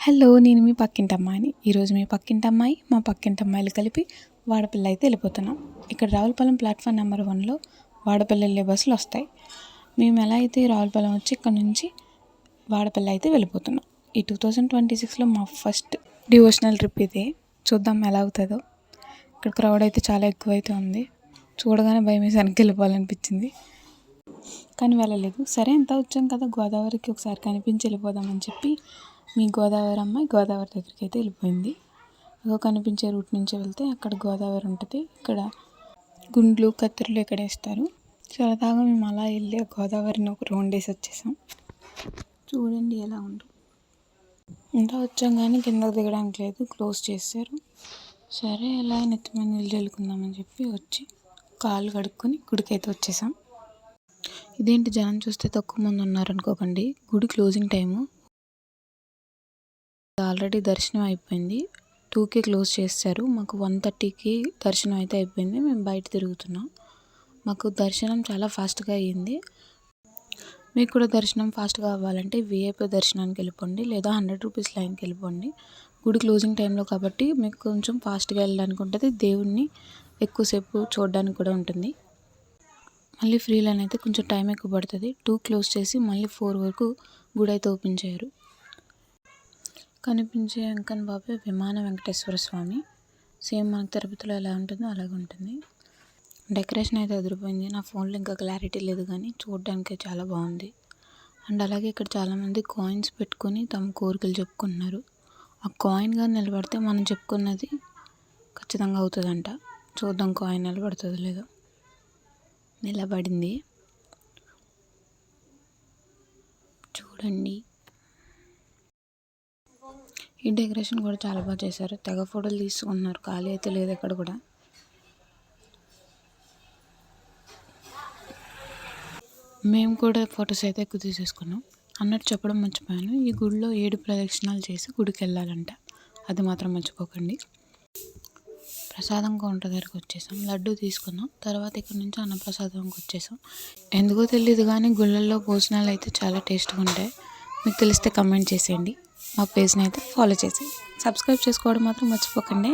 Hello నేను మీ పక్కింటి అమ్మాయిని ఈరోజు మీ పక్కింటి అమ్మాయి మా పక్కింటి అమ్మాయిలు కలిపి వాడపల్లి అయితే వెళ్ళిపోతున్నాం. ఇక్కడ రావులపాలెం ప్లాట్ఫామ్ నెంబర్ వన్లో వాడపల్లి వెళ్ళే బస్సులు వస్తాయి. మేము ఎలా అయితే రావులపాలెం వచ్చి ఇక్కడ నుంచి వాడపల్లి అయితే వెళ్ళిపోతున్నాం. ఈ టూ థౌజండ్ ట్వంటీ సిక్స్లో మా ఫస్ట్ డివోషనల్ ట్రిప్ ఇదే. చూద్దాం ఎలా అవుతుందో. ఇక్కడ క్రౌడ్ అయితే చాలా ఎక్కువ అయితే ఉంది. చూడగానే భయం వేసి వెనక్కి వెళ్ళిపోవాలనిపించింది. కానీ వెళ్ళలేదు. సరే ఎంత వచ్చాం కదా. గోదావరికి ఒకసారి కనిపించి వెళ్ళిపోదామని చెప్పి మీ గోదావరి అమ్మాయి గోదావరి దగ్గరికి అయితే వెళ్ళిపోయింది. అదో కనిపించే రూట్ నుంచి వెళ్తే అక్కడ గోదావరి ఉంటుంది. ఇక్కడ గుండ్లు కత్తిరలు ఇక్కడ వేస్తారు సరదాగా మేము అలా వెళ్ళి ఆ గోదావరిని ఒక రౌండ్ వేసి వచ్చేసాం. చూడండి ఎలా ఉందో. ఇంకా వచ్చాం కానీ కిందకు దిగడానికి లేదు క్లోజ్ చేశారు. సరే ఎలా నెత్తి మీద నీళ్ళు చల్లుకుందామని చెప్పి వచ్చి కాళ్ళు కడుక్కొని గుడికైతే వచ్చేసాం. ఇదేంటి జనం చూస్తే తక్కువ మంది ఉన్నారు అనుకోకండి గుడి క్లోజింగ్ టైము ఆల్రెడీ దర్శనం అయిపోయింది. టూకి క్లోజ్ చేస్తారు. మాకు వన్ థర్టీకి దర్శనం అయితే అయిపోయింది. మేము బయట తిరుగుతున్నాం. మాకు దర్శనం చాలా ఫాస్ట్గా అయ్యింది. మీకు కూడా దర్శనం ఫాస్ట్గా అవ్వాలంటే విఐపి దర్శనానికి వెళ్ళిపోండి. లేదా హండ్రెడ్ రూపీస్ లైన్కి వెళ్ళిపోండి. గుడి క్లోజింగ్ టైంలో కాబట్టి మీకు కొంచెం ఫాస్ట్గా వెళ్ళడానికి ఉంటుంది దేవుణ్ణి ఎక్కువసేపు చూడడానికి కూడా ఉంటుంది. మళ్ళీ ఫ్రీ లైన్ అయితే కొంచెం టైం ఎక్కువ పడుతుంది. టూ క్లోజ్ చేసి మళ్ళీ ఫోర్ వరకు గుడి అయితే ఓపెన్ చేయరు. కనిపించే అంకన్ బాబు విమాన వెంకటేశ్వర స్వామి. సేమ్ మనకు తిరుపతిలో ఎలా ఉంటుందో అలాగే ఉంటుంది. డెకరేషన్ అయితే అదిరిపోయింది. నా ఫోన్లో ఇంకా క్లారిటీ లేదు కానీ చూడడానికి చాలా బాగుంది. అండ్ అలాగే ఇక్కడ చాలామంది కాయిన్స్ పెట్టుకొని తమ కోరికలు చెప్పుకుంటున్నారు. ఆ కాయిన్గా నిలబడితే మనం చెప్పుకున్నది ఖచ్చితంగా అవుతుందంట. చూద్దాం కాయిన్ నిలబడుతుందో లేదో. నిలబడింది. చూడండి. ఈ డెకరేషన్ కూడా చాలా బాగా చేశారు. తెగ ఫోటోలు తీసుకున్నారు. ఖాళీ అయితే లేదు ఎక్కడ కూడా. మేము కూడా ఫొటోస్ అయితే ఎక్కువ తీసేసుకున్నాం. అన్నట్టు చెప్పడం మర్చిపోయాను. ఈ గుడిలో ఏడు ప్రదక్షిణాలు చేసి గుడికి వెళ్ళాలంట. అది మాత్రం మర్చిపోకండి. ప్రసాదం కౌంటర్ దగ్గరికి వచ్చేసాం. లడ్డు తీసుకున్నాం. తర్వాత ఇక్కడ నుంచి అన్నప్రసాదంకి వచ్చేసాం. ఎందుకో తెలియదు కానీ గుళ్ళల్లో భోజనాలు అయితే చాలా టేస్ట్గా ఉంటాయి. మీకు తెలిస్తే కమెంట్ చేసేయండి. మా పేజ్ని అయితే ఫాలో చేసి సబ్స్క్రైబ్ చేసుకోవడం మాత్రం మర్చిపోకండి.